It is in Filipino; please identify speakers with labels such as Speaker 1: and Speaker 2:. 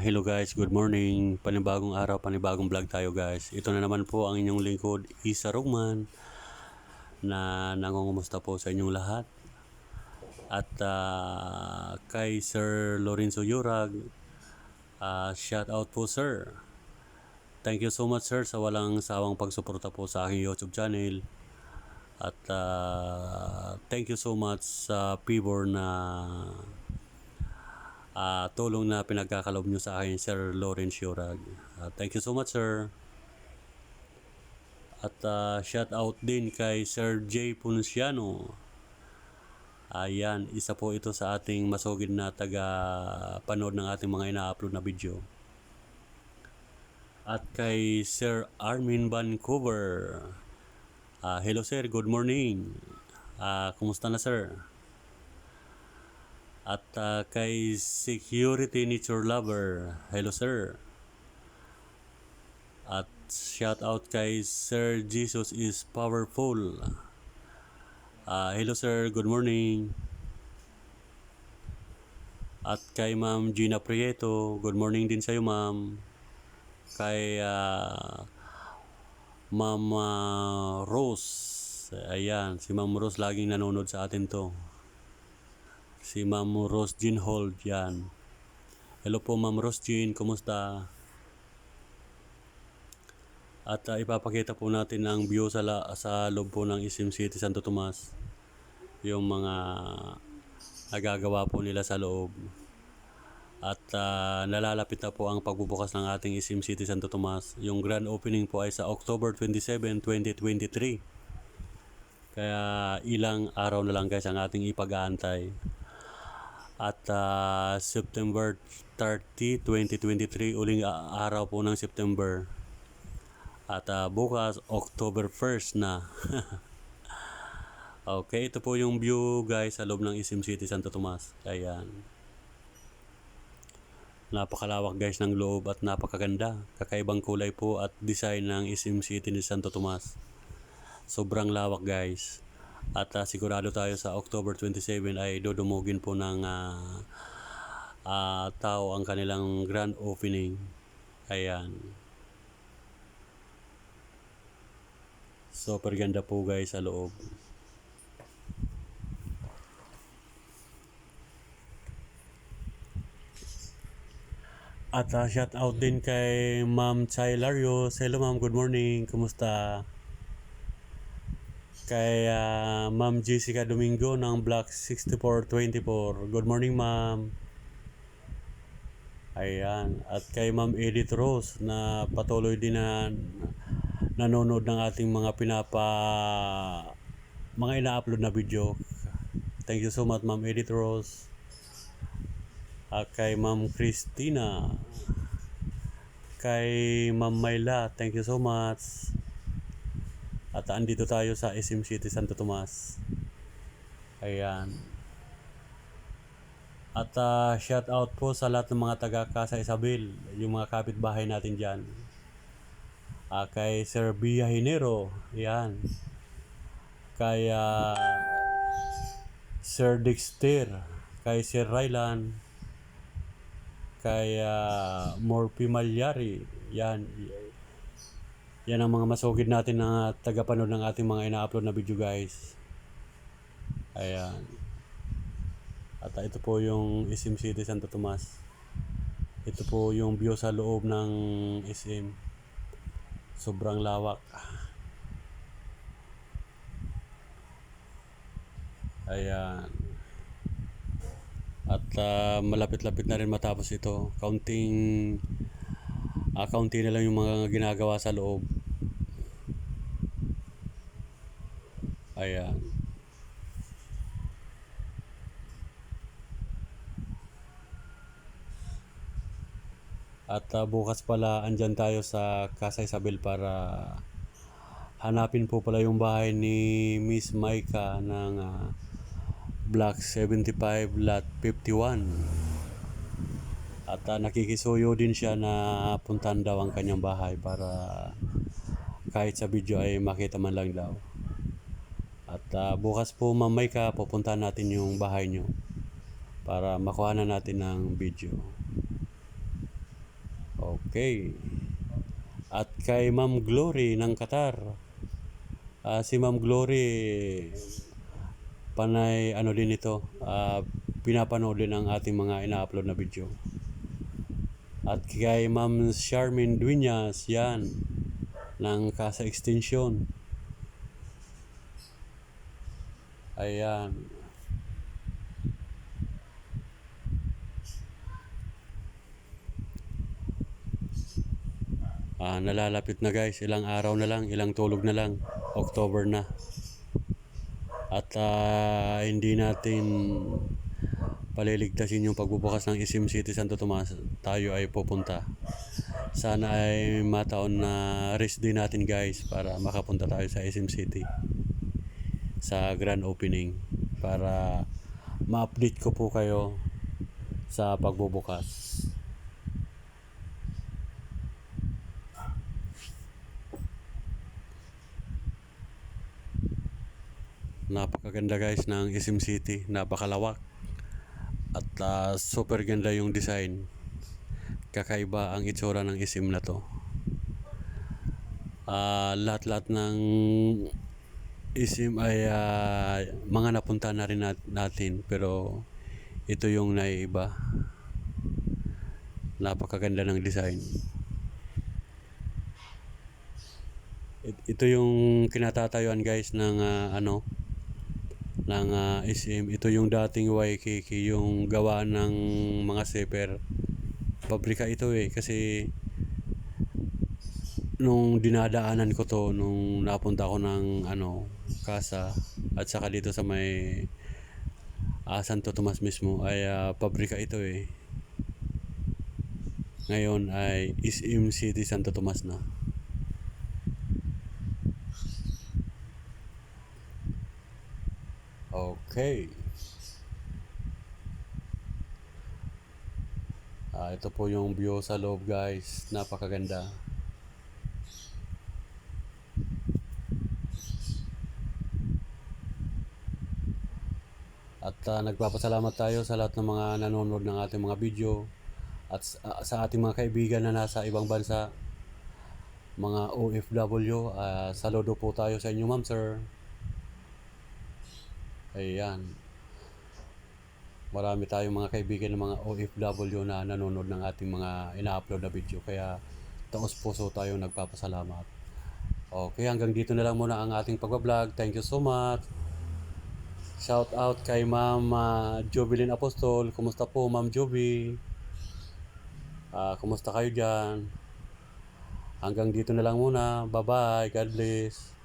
Speaker 1: hello guys, good morning. Panibagong araw, panibagong vlog tayo guys. Ito na naman po ang inyong lingkod, Isa Rugman, na nangungumusta po sa inyong lahat. At ah, kay Sir Lorenzo Yurag, ah, shout out po sir. Thank you so much sir sa walang sawang pagsuporta po sa aking YouTube channel. At ah, thank you so much sa Pibor na ah, tulong na pinagkakalob nyo sa akin, Sir Lawrence Yurag. Ah, thank you so much, sir. At ah, shout out din kay Sir J. Punciano. Ayan, isa po ito sa ating masugid na taga panood ng ating mga ina-upload na video. At kay Sir Armin Vancouver. Ah, hello sir, good morning. Ah, kumusta na sir? At ah, kay Security Nature Lover, hello sir. At shout out kay Sir Jesus is powerful. Ah, hello sir, good morning. At kay Ma'am Gina Prieto, good morning din sa iyo ma'am. Kay ah, Ma'am ah, Rose, ayan, si Ma'am Rose laging nanonood sa atin to. Si Ma'am Rose Jean Hold, yan. Hello po Ma'am Rose Jean, kumusta? At ah, ipapakita po natin ang view sa, la- sa loob po ng Isim City, Santo Tomas. Yung mga nagagawa po nila sa loob. At ah, nalalapit na po ang pagbubukas ng ating Isim City, Santo Tomas. Yung grand opening po ay sa October 27, 2023. Kaya ilang araw na lang guys ang ating ipag-aantay. At ah, September 30, 2023, uling a- araw po ng September. At ah, bukas, October 1st na. okay, ito po yung view guys sa loob ng Isim City, Santo Tomas. Ayan. Napakalawak guys ng loob at napakaganda. Kakaibang kulay po at design ng Isim City ni Santo Tomas. Sobrang lawak guys. At ah, sigurado tayo sa October 27 ay dudumugin po ng ah, ah, tao ang kanilang grand opening. Ayan. Super ganda po guys sa loob. At ah, shout out din kay Ma'am Chay Larios. Hello ma'am, good morning. Kumusta? Kay ah, Ma'am Jessica Domingo ng Block 6424. Good morning ma'am. Ayan. At kay Ma'am Edith Rose na patuloy din na nanonood ng ating mga pinapa mga ina-upload na video. Thank you so much Ma'am Edith Rose. At kay Ma'am Christina. Kay Ma'am Myla, thank you so much. At andito tayo sa SM City Santo Tomas. Ayan. At ah, shout out po sa lahat ng mga taga Casa Isabel, yung mga kapitbahay natin dyan. Ah, kay Sir Bia Hinero, yan. Kay ah, Sir Dexter, kay Sir Rylan, kay ah, Morphy Malyari, yan. Yan ang mga masugid natin na tagapanood ng ating mga ina-upload na video guys. Ayan. At ito po yung SM City Santo Tomas. Ito po yung view sa loob ng SM. Sobrang lawak. Ayan. At ah, malapit-lapit na rin matapos ito. Counting ah, kaunti na lang yung mga ginagawa sa loob. Ayan. At ah, bukas pala andyan tayo sa Casa Isabel para hanapin po pala yung bahay ni Miss Maika ng ah, Block 75 Lot 51. At ah, nakikisuyo din siya na puntan daw ang kanyang bahay para kahit sa video ay makita man lang daw. At ah, bukas po mamay ka pupuntahan natin yung bahay nyo para makuha na natin ng video. Okay. At kay Ma'am Glory ng Qatar. Ah, si Ma'am Glory panay ano din ito, ah, pinapanood din ang ating mga ina-upload na video. At kay Ma'am Charmin Dueñas, yan, ng Casa Extension. Ayan. Ah, nalalapit na guys, ilang araw na lang, ilang tulog na lang, October na. At ah, hindi natin paliligtasin yung pagbubukas ng Isim City Santo Tomas, tayo ay pupunta. Sana ay mataon na rest din natin guys para makapunta tayo sa Isim City sa grand opening para ma-update ko po kayo sa pagbubukas. Napakaganda guys ng Isim City, napakalawak. At ah, super ganda yung design. Kakaiba ang itsura ng Isim na to. Ah, lahat-lahat ng Isim ay ah, mga napunta na rin nat- natin pero ito yung naiiba. Napakaganda ng design. It- ito yung kinatatayuan guys ng ah, ano ng ah, SM. Ito yung dating YKK, yung gawa ng mga seper. Pabrika ito eh kasi nung dinadaanan ko to nung napunta ako ng ano casa at saka dito sa may ah, Santo Tomas mismo ay ah, pabrika ito eh. Ngayon ay SM City Santo Tomas na. Okay. Ah, ito po yung view sa loob guys. Napakaganda. At ah, nagpapasalamat tayo sa lahat ng mga nanonood ng ating mga video at ah, sa ating mga kaibigan na nasa ibang bansa, mga OFW, ah, saludo po tayo sa inyo ma'am sir. Ayan. Marami tayong mga kaibigan ng mga OFW na nanonood ng ating mga ina-upload na video. Kaya taos puso tayo nagpapasalamat. Okay, hanggang dito na lang muna ang ating pagbablog. Thank you so much. Shout out kay Ma'am uh, Jovelyn Apostol. Kumusta po Ma'am Jovi? Ah, kumusta kayo dyan? Hanggang dito na lang muna. Bye-bye. God bless.